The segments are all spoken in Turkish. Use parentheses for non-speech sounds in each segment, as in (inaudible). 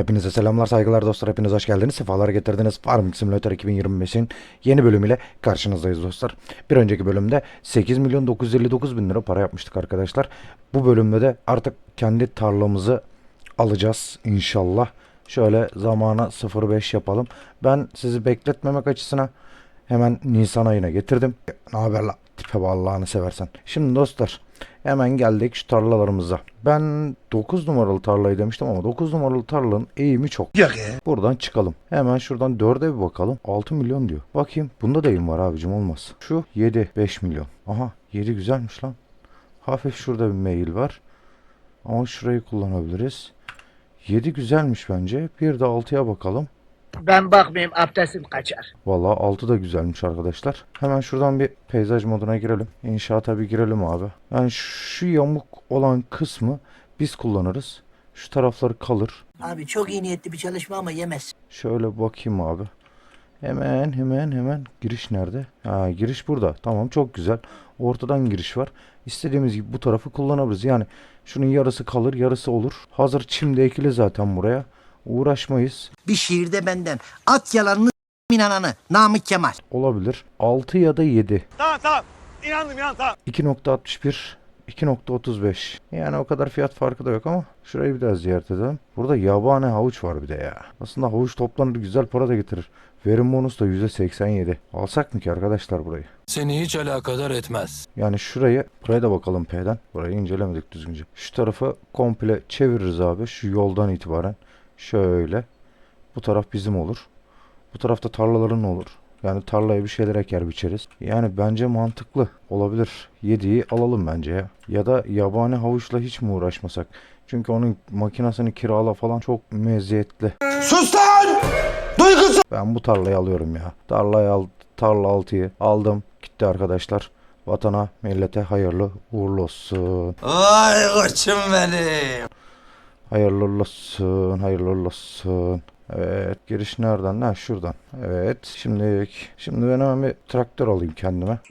Hepinize selamlar saygılar dostlar. Hepiniz hoş geldiniz. Sefalar getirdiniz. Farming Simulator 2025'in yeni bölümüyle karşınızdayız dostlar. Bir önceki bölümde 8 milyon 959 bin lira para yapmıştık arkadaşlar. Bu bölümde de artık kendi tarlamızı alacağız inşallah. Şöyle zamana 05 yapalım. Ben sizi bekletmemek açısına hemen Nisan ayına getirdim. Ne haber la? Tipe Allah'ını seversen. Şimdi dostlar Hemen geldik şu tarlalarımıza. Ben 9 numaralı tarlayı demiştim ama 9 numaralı tarlanın eğimi çok. Yok ya. Buradan çıkalım. Hemen şuradan 4'e bir bakalım. 6 milyon diyor. Bakayım. Bunda da eğim var abicim olmaz. Şu 7 5 milyon. Aha 7 güzelmiş lan. Hafif şurada bir mail var. Ama şurayı kullanabiliriz. 7 güzelmiş bence. Bir de 6'ya bakalım. Ben bakmayayım abdestim kaçar. Vallahi 6 da güzelmiş arkadaşlar. Hemen şuradan bir peyzaj moduna girelim. İnşaata bir girelim abi. Yani şu yamuk olan kısmı biz kullanırız. Şu tarafları kalır. Abi çok iyi niyetli bir çalışma ama yemez. Şöyle bakayım abi. Hemen hemen hemen giriş nerede? Ha giriş burada. Tamam çok güzel. Ortadan giriş var. İstediğimiz gibi bu tarafı kullanabiliriz. Yani şunun yarısı kalır yarısı olur. Hazır çim de ekili zaten buraya. Uğraşmayız. Bir şiirde benden. At yalanını inananı. Namık Kemal. Olabilir. 6 ya da 7. Tamam tamam. İnandım inan tamam. 2.61 2.35 yani o kadar fiyat farkı da yok ama şurayı bir daha ziyaret edelim. Burada yabani havuç var bir de ya. Aslında havuç toplanır güzel para da getirir. Verim bonus da %87. Alsak mı ki arkadaşlar burayı? Seni hiç alakadar etmez. Yani şurayı, buraya da bakalım P'den. Burayı incelemedik düzgünce. Şu tarafı komple çeviririz abi. Şu yoldan itibaren. Şöyle. Bu taraf bizim olur. Bu tarafta tarlaların olur. Yani tarlaya bir şeyler eker biçeriz. Yani bence mantıklı olabilir. Yediği alalım bence ya. Ya da yabani havuçla hiç mi uğraşmasak? Çünkü onun makinesini kirala falan çok meziyetli. Sus lan! Duygusuz. Ben bu tarlayı alıyorum ya. Tarlayı al, tarla altıyı aldım. Gitti arkadaşlar. Vatana, millete hayırlı uğurlu olsun. Ay koçum benim. Hayırlı olsun, hayırlı olsun. Evet, giriş nereden? Ha, şuradan. Evet, şimdi şimdi ben hemen bir traktör alayım kendime. (laughs)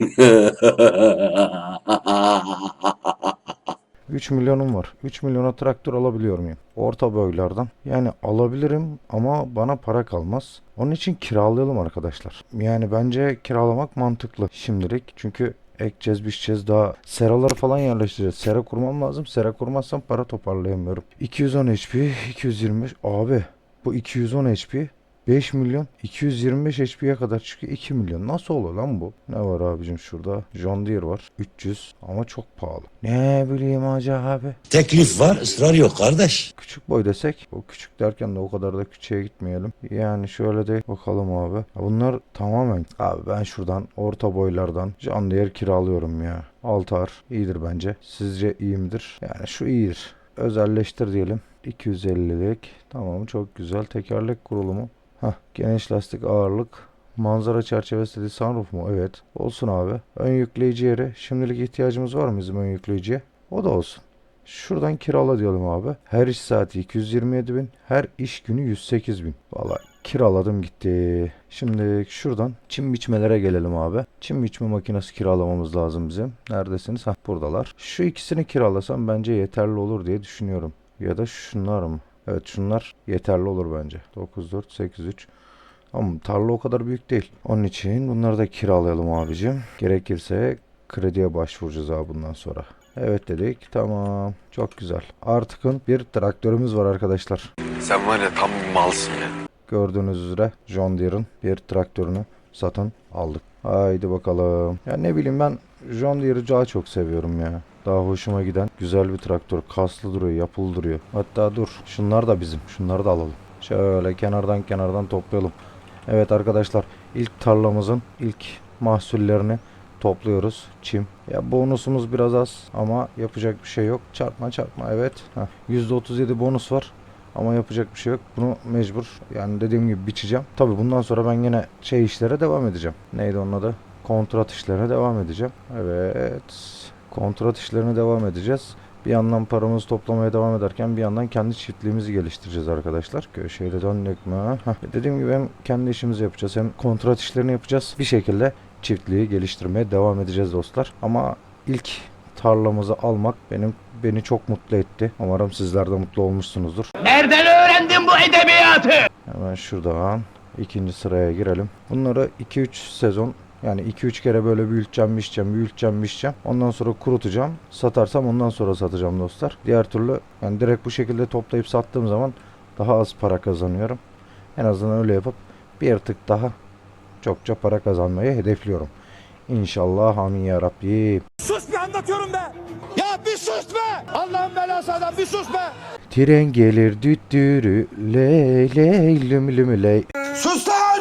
3 milyonum var. 3 milyona traktör alabiliyor muyum? Orta boylardan. Yani alabilirim ama bana para kalmaz. Onun için kiralayalım arkadaşlar. Yani bence kiralamak mantıklı şimdilik. Çünkü ekeceğiz biçeceğiz daha seraları falan yerleştireceğiz. Sera kurmam lazım. Sera kurmazsam para toparlayamıyorum. 210 HP, 225. Abi bu 210 HP 5 milyon 225 HP'ye kadar çıkıyor 2 milyon. Nasıl olur lan bu? Ne var abicim şurada? John Deere var. 300 ama çok pahalı. Ne bileyim hacı abi. Teklif var ısrar yok kardeş. Küçük boy desek o küçük derken de o kadar da küçüğe gitmeyelim. Yani şöyle de bakalım abi. Ya Bunlar tamamen abi ben şuradan orta boylardan John Deere kiralıyorum ya. Altar iyidir bence. Sizce iyi midir? Yani şu iyidir. Özelleştir diyelim. 250'lik. Tamam çok güzel. Tekerlek kurulumu. Hah geniş lastik ağırlık. Manzara çerçevesi dedi sunroof mu? Evet. Olsun abi. Ön yükleyici yeri. Şimdilik ihtiyacımız var mı bizim ön yükleyiciye? O da olsun. Şuradan kirala diyelim abi. Her iş saati 227 bin. Her iş günü 108 bin. Valla kiraladım gitti. Şimdi şuradan çim biçmelere gelelim abi. Çim biçme makinesi kiralamamız lazım bizim. Neredesiniz? Hah buradalar. Şu ikisini kiralasam bence yeterli olur diye düşünüyorum. Ya da şunlar mı? Evet şunlar yeterli olur bence. 9483. Ama tarla o kadar büyük değil. Onun için bunları da kiralayalım abicim. Gerekirse krediye başvuracağız abi bundan sonra. Evet dedik. Tamam. Çok güzel. Artıkın bir traktörümüz var arkadaşlar. Sen var ya tam bir malsın ya. Gördüğünüz üzere John Deere'ın bir traktörünü satın aldık. Haydi bakalım. Ya ne bileyim ben John Deere'ı daha çok seviyorum ya. Daha hoşuma giden güzel bir traktör. Kaslı duruyor, yapılı duruyor. Hatta dur. Şunlar da bizim. Şunları da alalım. Şöyle kenardan kenardan toplayalım. Evet arkadaşlar ilk tarlamızın ilk mahsullerini topluyoruz. Çim. Ya bonusumuz biraz az ama yapacak bir şey yok. Çarpma çarpma evet. Heh, %37 bonus var. Ama yapacak bir şey yok. Bunu mecbur yani dediğim gibi biçeceğim. Tabi bundan sonra ben yine şey işlere devam edeceğim. Neydi onun adı? Kontrat işlerine devam edeceğim. Evet. Kontrat işlerine devam edeceğiz. Bir yandan paramızı toplamaya devam ederken bir yandan kendi çiftliğimizi geliştireceğiz arkadaşlar. Köşeyi de döndük mü? Heh. Dediğim gibi hem kendi işimizi yapacağız hem kontrat işlerini yapacağız. Bir şekilde çiftliği geliştirmeye devam edeceğiz dostlar. Ama ilk tarlamızı almak benim beni çok mutlu etti. Umarım sizler de mutlu olmuşsunuzdur. Nereden öğrendin bu edebiyatı? Hemen şuradan ikinci sıraya girelim. Bunları 2-3 sezon yani 2-3 kere böyle büyüteceğim, biçeceğim, büyüteceğim, biçeceğim. Ondan sonra kurutacağım. Satarsam ondan sonra satacağım dostlar. Diğer türlü yani direkt bu şekilde toplayıp sattığım zaman daha az para kazanıyorum. En azından öyle yapıp bir tık daha çokça para kazanmayı hedefliyorum. İnşallah amin ya Rabbi. Sus be anlatıyorum be. Ya bir sus be. Allah'ın belası adam bir sus be. Tren gelir düttürü ley ley lüm lüm ley. Sus lan.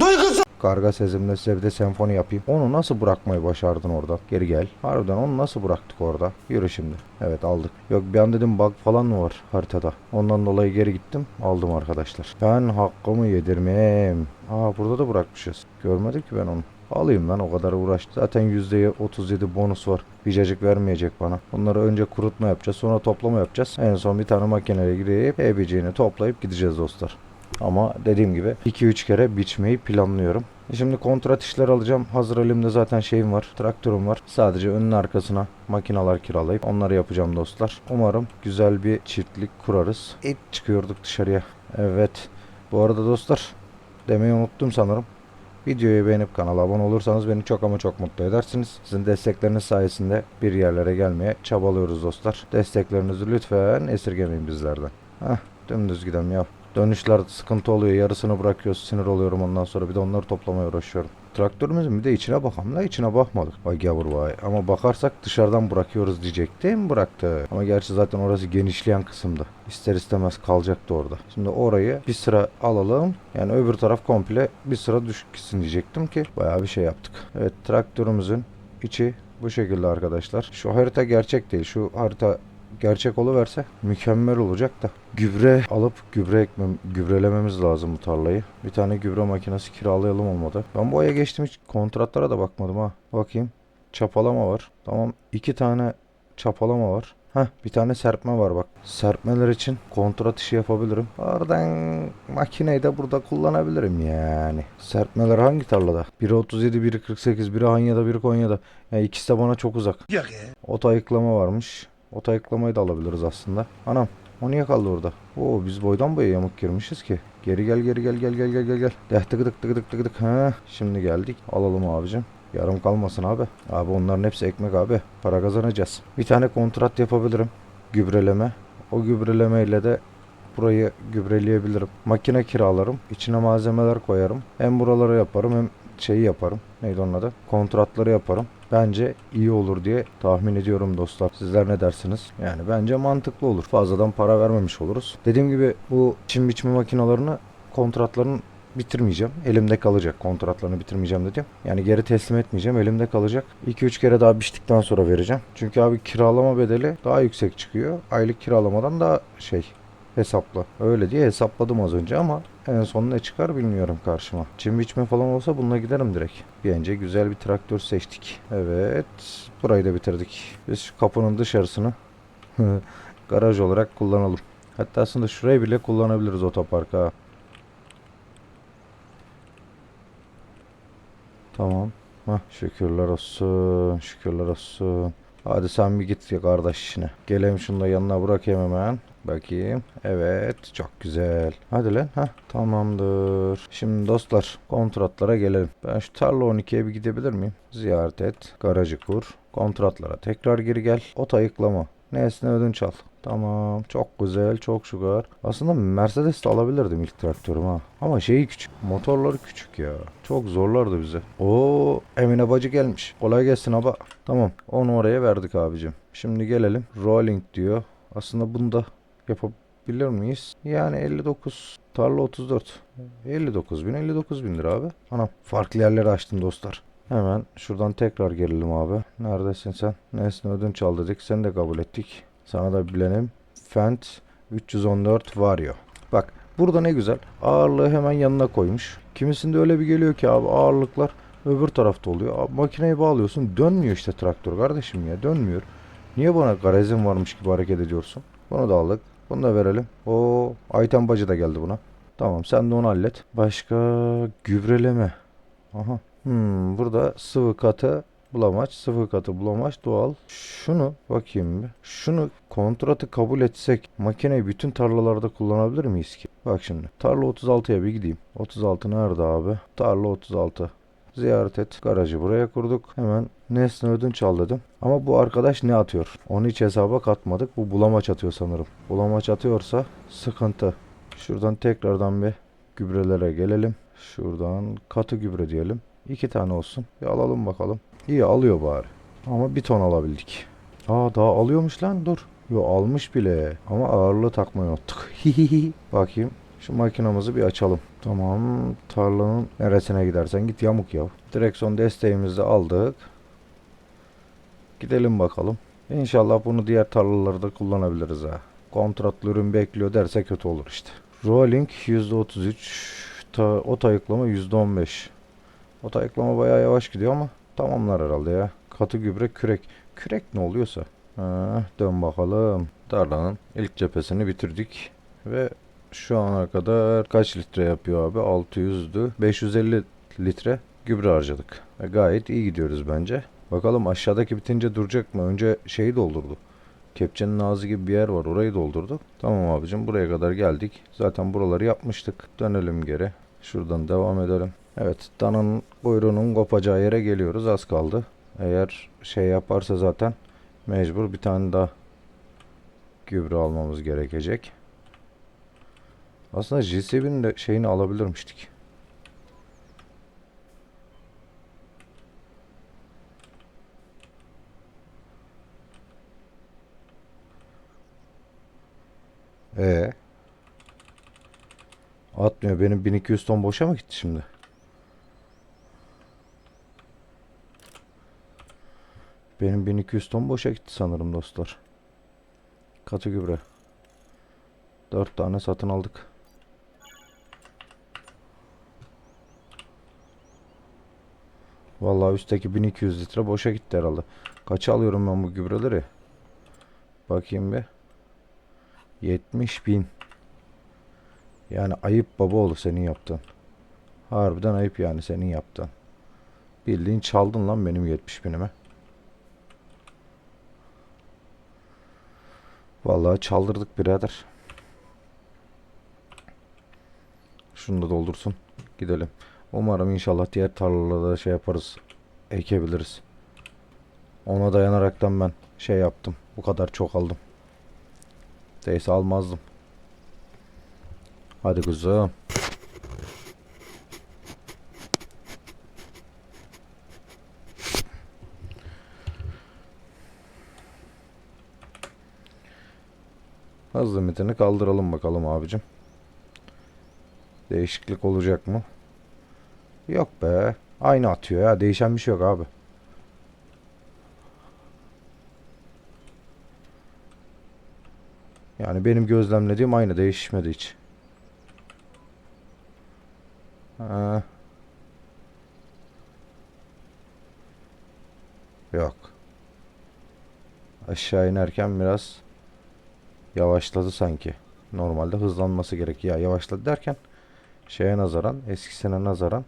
Duygusuz. Karga sesimle size bir de senfoni yapayım. Onu nasıl bırakmayı başardın orada? Geri gel. Harbiden onu nasıl bıraktık orada? Yürü şimdi. Evet aldık. Yok bir an dedim bug falan mı var haritada? Ondan dolayı geri gittim. Aldım arkadaşlar. Ben hakkımı yedirmem. Aa burada da bırakmışız. Görmedim ki ben onu. Alayım lan o kadar uğraştı. Zaten %37 bonus var. Vicacık vermeyecek bana. Bunları önce kurutma yapacağız. Sonra toplama yapacağız. En son bir tane makineye girip ebeciğini toplayıp gideceğiz dostlar. Ama dediğim gibi 2-3 kere biçmeyi planlıyorum. E Şimdi kontrat işler alacağım. Hazır elimde zaten şeyim var. Traktörüm var. Sadece önün arkasına makinalar kiralayıp onları yapacağım dostlar. Umarım güzel bir çiftlik kurarız. Et çıkıyorduk dışarıya. Evet. Bu arada dostlar demeyi unuttum sanırım. Videoyu beğenip kanala abone olursanız beni çok ama çok mutlu edersiniz. Sizin destekleriniz sayesinde bir yerlere gelmeye çabalıyoruz dostlar. Desteklerinizi lütfen esirgemeyin bizlerden. Heh, dümdüz gidelim ya. Dönüşler sıkıntı oluyor. Yarısını bırakıyoruz. Sinir oluyorum ondan sonra. Bir de onları toplamaya uğraşıyorum. Traktörümüzün bir de içine bakalım da içine bakmadık. Vay gavur vay. Ama bakarsak dışarıdan bırakıyoruz diyecektim. Bıraktı. Ama gerçi zaten orası genişleyen kısımdı. İster istemez kalacaktı orada. Şimdi orayı bir sıra alalım. Yani öbür taraf komple bir sıra düşük diyecektim ki. Bayağı bir şey yaptık. Evet traktörümüzün içi bu şekilde arkadaşlar. Şu harita gerçek değil. Şu harita gerçek oluverse mükemmel olacak da gübre alıp gübre ekmem, gübrelememiz lazım bu tarlayı. Bir tane gübre makinesi kiralayalım olmadı. Ben bu aya geçtim hiç kontratlara da bakmadım ha. Bakayım. Çapalama var. Tamam. iki tane çapalama var. Heh bir tane serpme var bak. Serpmeler için kontrat işi yapabilirim. Oradan makineyi de burada kullanabilirim yani. Serpmeler hangi tarlada? Biri 37, biri 48, biri Hanya'da, biri Konya'da. Yani ikisi de bana çok uzak. Ot ayıklama varmış. Ot ayıklamayı da alabiliriz aslında. Anam o niye kaldı orada? Oo biz boydan boya yamuk girmişiz ki. Geri gel geri gel gel gel gel gel gel. Deh tık tık tık tık tık tık. Ha şimdi geldik. Alalım abicim. Yarım kalmasın abi. Abi onların hepsi ekmek abi. Para kazanacağız. Bir tane kontrat yapabilirim. Gübreleme. O gübrelemeyle de burayı gübreleyebilirim. Makine kiralarım. İçine malzemeler koyarım. Hem buraları yaparım hem şeyi yaparım. Neydi onun adı? Kontratları yaparım. Bence iyi olur diye tahmin ediyorum dostlar. Sizler ne dersiniz? Yani bence mantıklı olur. Fazladan para vermemiş oluruz. Dediğim gibi bu çim biçme makinalarını kontratların bitirmeyeceğim. Elimde kalacak. Kontratlarını bitirmeyeceğim dedim. Yani geri teslim etmeyeceğim. Elimde kalacak. 2-3 kere daha biçtikten sonra vereceğim. Çünkü abi kiralama bedeli daha yüksek çıkıyor. Aylık kiralamadan daha şey hesapla. Öyle diye hesapladım az önce ama en son ne çıkar bilmiyorum karşıma. Çim biçme falan olsa bununla giderim direkt. Bence güzel bir traktör seçtik. Evet. Burayı da bitirdik. Biz şu kapının dışarısını (laughs) garaj olarak kullanalım. Hatta aslında şurayı bile kullanabiliriz otoparka. Tamam. Hah, şükürler olsun. Şükürler olsun. Hadi sen bir git ya kardeş işine. Geleyim şunu da yanına bırakayım hemen. Bakayım. Evet. Çok güzel. Hadi lan. Hah. Tamamdır. Şimdi dostlar kontratlara gelelim. Ben şu tarla 12'ye bir gidebilir miyim? Ziyaret et. Garajı kur. Kontratlara tekrar geri gel. Ot ayıklama. Nesne ödünç al. Tamam. Çok güzel. Çok şugar. Aslında Mercedes de alabilirdim ilk traktörüm ha. Ama şeyi küçük. Motorları küçük ya. Çok zorlardı bize. Oo Emine bacı gelmiş. Kolay gelsin abi. Tamam. Onu oraya verdik abicim. Şimdi gelelim. Rolling diyor. Aslında bunu da yapabilir miyiz? Yani 59. Tarla 34. 59 bin 59 bin lira abi. Anam farklı yerleri açtım dostlar. Hemen şuradan tekrar gelelim abi. Neredesin sen? Nesne ödünç al dedik. Seni de kabul ettik. Sana da bilenim. Fent 314 Vario. Bak burada ne güzel. Ağırlığı hemen yanına koymuş. Kimisinde öyle bir geliyor ki abi ağırlıklar öbür tarafta oluyor. Abi, makineyi bağlıyorsun. Dönmüyor işte traktör kardeşim ya. Dönmüyor. Niye bana garezin varmış gibi hareket ediyorsun? Bunu da aldık. Bunu da verelim. O Ayten bacı da geldi buna. Tamam sen de onu hallet. Başka gübreleme. Aha. Hmm, burada sıvı katı bulamaç, sıfır katı bulamaç, doğal. Şunu bakayım bir. Şunu kontratı kabul etsek makineyi bütün tarlalarda kullanabilir miyiz ki? Bak şimdi. Tarla 36'ya bir gideyim. 36 nerede abi? Tarla 36. Ziyaret et. Garajı buraya kurduk. Hemen nesne ödünç al dedim. Ama bu arkadaş ne atıyor? Onu hiç hesaba katmadık. Bu bulamaç atıyor sanırım. Bulamaç atıyorsa sıkıntı. Şuradan tekrardan bir gübrelere gelelim. Şuradan katı gübre diyelim. İki tane olsun. Bir alalım bakalım. İyi alıyor bari. Ama bir ton alabildik. Aa daha alıyormuş lan dur. Yo almış bile. Ama ağırlığı takmayı unuttuk. (laughs) Hihihi. Bakayım. Şu makinamızı bir açalım. Tamam. Tarlanın neresine gidersen git yamuk ya. Direksiyon desteğimizi de aldık. Gidelim bakalım. İnşallah bunu diğer tarlalarda kullanabiliriz ha. Kontratlı ürün bekliyor derse kötü olur işte. Rolling %33. Ta, ot ayıklama %15. Ot ayıklama bayağı yavaş gidiyor ama tamamlar herhalde ya. Katı gübre kürek. Kürek ne oluyorsa. Ha, dön bakalım. Tarlanın ilk cephesini bitirdik. Ve şu ana kadar kaç litre yapıyor abi? 600'dü. 550 litre gübre harcadık. Ve gayet iyi gidiyoruz bence. Bakalım aşağıdaki bitince duracak mı? Önce şeyi doldurdu. Kepçenin ağzı gibi bir yer var. Orayı doldurduk. Tamam abicim buraya kadar geldik. Zaten buraları yapmıştık. Dönelim geri. Şuradan devam edelim. Evet dananın kuyruğunun kopacağı yere geliyoruz. Az kaldı. Eğer şey yaparsa zaten mecbur bir tane daha gübre almamız gerekecek. Aslında JCB'nin de şeyini alabilirmiştik. E Atmıyor. Benim 1200 ton boşa mı gitti şimdi? Benim 1200 ton boşa gitti sanırım dostlar. Katı gübre. 4 tane satın aldık. Vallahi üstteki 1200 litre boşa gitti herhalde. Kaça alıyorum ben bu gübreleri? Bakayım bir. 70 bin. Yani ayıp babaoğlu senin yaptığın. Harbiden ayıp yani senin yaptığın. Bildiğin çaldın lan benim 70 binime. Vallahi çaldırdık birader. Şunu da doldursun. Gidelim. Umarım inşallah diğer tarlalarda şey yaparız. Ekebiliriz. Ona dayanaraktan ben şey yaptım. Bu kadar çok aldım. Değilse almazdım. Hadi kuzum. Hız limitini kaldıralım bakalım abicim. Değişiklik olacak mı? Yok be. Aynı atıyor ya. Değişen bir şey yok abi. Yani benim gözlemlediğim aynı. Değişmedi hiç. Ha. Yok. Aşağı inerken biraz yavaşladı sanki. Normalde hızlanması gerek. Ya yavaşladı derken şeye nazaran, eskisine nazaran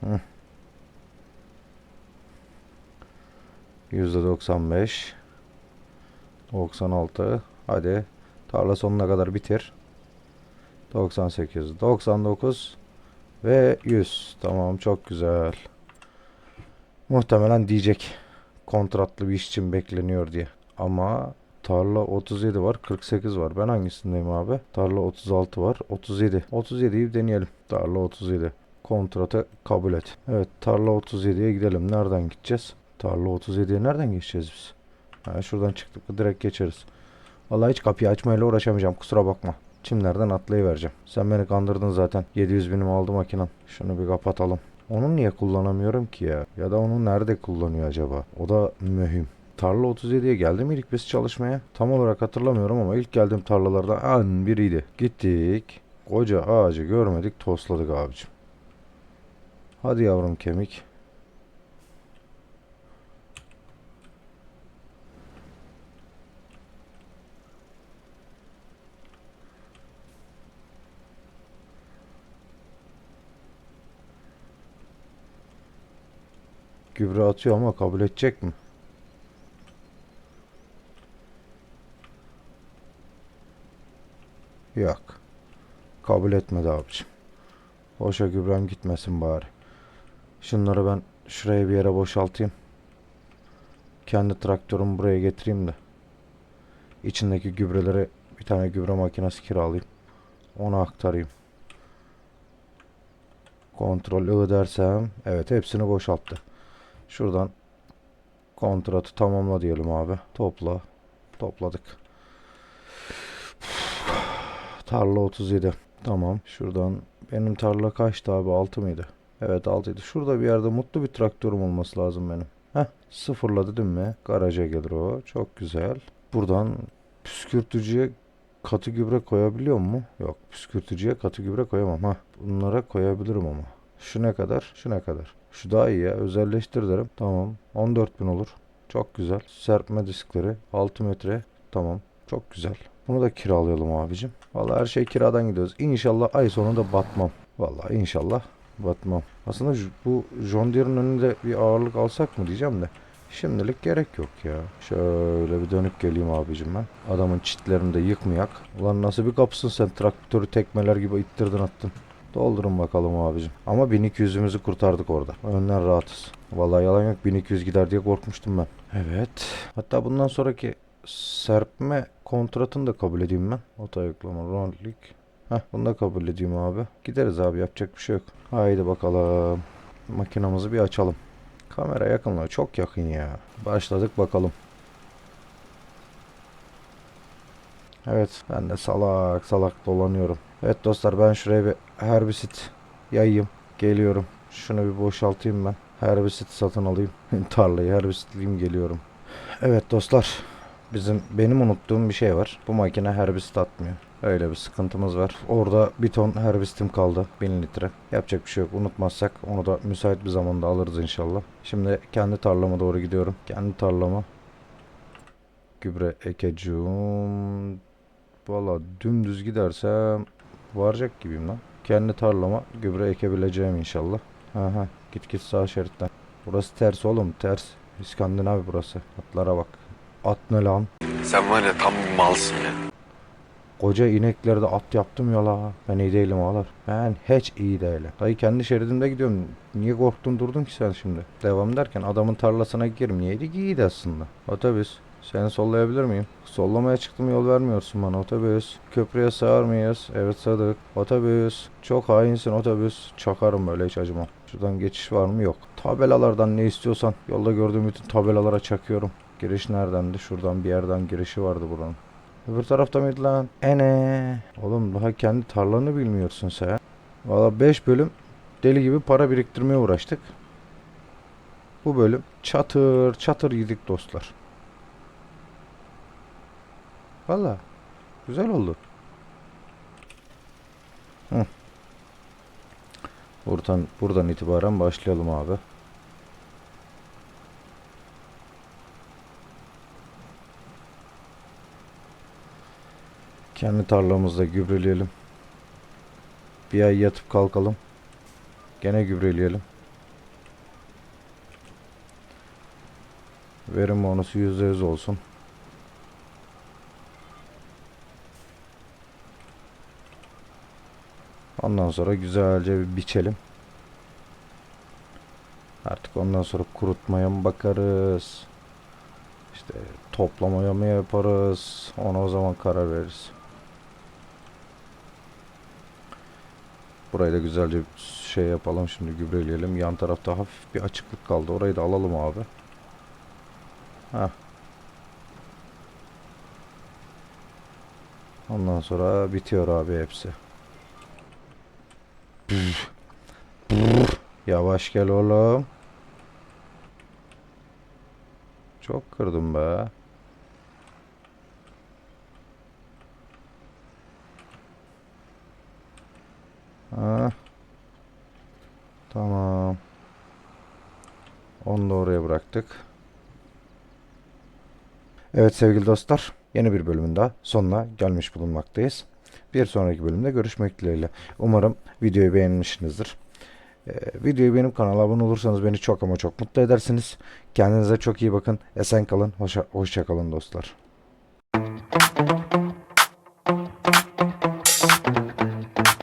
Hı. %95 96 hadi tarla sonuna kadar bitir 98 99 ve 100 tamam çok güzel. Muhtemelen diyecek kontratlı bir iş için bekleniyor diye. Ama tarla 37 var 48 var. Ben hangisindeyim abi? Tarla 36 var 37 37'yi deneyelim. Tarla 37 kontratı kabul et. Evet tarla 37'ye gidelim. Nereden gideceğiz? Tarla 37'ye nereden geçeceğiz biz? Ha, şuradan çıktık direkt geçeriz. Vallahi hiç kapıyı açmayla uğraşamayacağım. Kusura bakma. Çimlerden atlayıvereceğim. Sen beni kandırdın zaten. 700 binim aldı makinem. Şunu bir kapatalım. Onu niye kullanamıyorum ki ya? Ya da onu nerede kullanıyor acaba? O da mühim. Tarla 37'ye geldim ilk biz çalışmaya. Tam olarak hatırlamıyorum ama ilk geldiğim tarlalardan en biriydi. Gittik. Koca ağacı görmedik tosladık abicim. Hadi yavrum kemik. Gübre atıyor ama kabul edecek mi? Yok. Kabul etmedi abicim. Boşa gübrem gitmesin bari. Şunları ben şuraya bir yere boşaltayım. Kendi traktörümü buraya getireyim de. İçindeki gübreleri bir tane gübre makinesi kiralayayım. Onu aktarayım. Kontrol I dersem evet hepsini boşalttı. Şuradan kontratı tamamla diyelim abi. Topla. Topladık. Tarla 37. Tamam. Şuradan benim tarla kaçtı abi? 6 mıydı? Evet 6'ydı. Şurada bir yerde mutlu bir traktörüm olması lazım benim. Heh sıfırladı değil mi? Garaja gelir o. Çok güzel. Buradan püskürtücüye katı gübre koyabiliyor mu? Yok. Püskürtücüye katı gübre koyamam. Ha. Bunlara koyabilirim ama. Şu ne kadar? Şu ne kadar? Şu daha iyi ya. Özelleştir derim. Tamam. 14.000 olur. Çok güzel. Serpme diskleri. 6 metre. Tamam. Çok güzel. Bunu da kiralayalım abicim. Vallahi her şey kiradan gidiyoruz. İnşallah ay sonunda batmam. Vallahi inşallah batmam. Aslında bu John Deere'ın önünde bir ağırlık alsak mı diyeceğim de. Şimdilik gerek yok ya. Şöyle bir dönüp geleyim abicim ben. Adamın çitlerini de yıkmayak. Ulan nasıl bir kapısın sen traktörü tekmeler gibi ittirdin attın. Doldurun bakalım abicim. Ama 1200'ümüzü kurtardık orada. Önden rahatız. Vallahi yalan yok 1200 gider diye korkmuştum ben. Evet. Hatta bundan sonraki serpme kontratını da kabul edeyim ben. Ota yükleme, roundlik. Heh bunu da kabul edeyim abi. Gideriz abi yapacak bir şey yok. Haydi bakalım. Makinamızı bir açalım. Kamera yakınlığı çok yakın ya. Başladık bakalım. Evet ben de salak salak dolanıyorum. Evet dostlar ben şuraya bir herbisit yayayım. Geliyorum. Şunu bir boşaltayım ben. Herbisit satın alayım. (laughs) Tarlayı herbisitleyeyim geliyorum. Evet dostlar. Bizim benim unuttuğum bir şey var. Bu makine herbisit atmıyor. Öyle bir sıkıntımız var. Orada bir ton herbisitim kaldı. 1000 litre. Yapacak bir şey yok. Unutmazsak onu da müsait bir zamanda alırız inşallah. Şimdi kendi tarlama doğru gidiyorum. Kendi tarlama. Gübre ekeceğim. Valla dümdüz gidersem varacak gibiyim lan. Kendi tarlama gübre ekebileceğim inşallah. Aha git git sağ şeritten. Burası ters oğlum ters. İskandinav burası. Atlara bak. At ne lan? Sen var ya tam bir malsın ya. Koca ineklerde at yaptım ya la. Ben iyi değilim ağalar. Ben hiç iyi değilim. Dayı kendi şeridimde gidiyorum. Niye korktun durdun ki sen şimdi? Devam derken adamın tarlasına ki iyiydi aslında. Otobüs. Seni sollayabilir miyim? Sollamaya çıktım yol vermiyorsun bana otobüs. Köprüye sığar mıyız? Evet sadık. Otobüs. Çok hainsin otobüs. Çakarım böyle hiç acımam. Şuradan geçiş var mı? Yok. Tabelalardan ne istiyorsan. Yolda gördüğüm bütün tabelalara çakıyorum. Giriş neredendi? Şuradan bir yerden girişi vardı buranın. Öbür tarafta mıydı lan? Ene. Oğlum daha kendi tarlanı bilmiyorsun sen. Valla 5 bölüm deli gibi para biriktirmeye uğraştık. Bu bölüm çatır çatır yedik dostlar. Valla güzel oldu. Hı. Buradan, buradan itibaren başlayalım abi. Kendi tarlamızda gübreleyelim. Bir ay yatıp kalkalım. Gene gübreleyelim. Verim bonusu %100 olsun. Ondan sonra güzelce bir biçelim. Artık ondan sonra kurutmaya mı bakarız? İşte toplamaya mı yaparız? Ona o zaman karar veririz. Burayı da güzelce şey yapalım şimdi gübreleyelim. Yan tarafta hafif bir açıklık kaldı. Orayı da alalım abi. Heh. Ondan sonra bitiyor abi hepsi. Yavaş gel oğlum. Çok kırdım be. Ha. Tamam. Onu da oraya bıraktık. Evet sevgili dostlar, yeni bir bölümün daha sonuna gelmiş bulunmaktayız. Bir sonraki bölümde görüşmek dileğiyle. Umarım videoyu beğenmişsinizdir. Ee, videoyu benim kanala abone olursanız beni çok ama çok mutlu edersiniz. Kendinize çok iyi bakın. Esen kalın. Hoşça, hoşça kalın dostlar.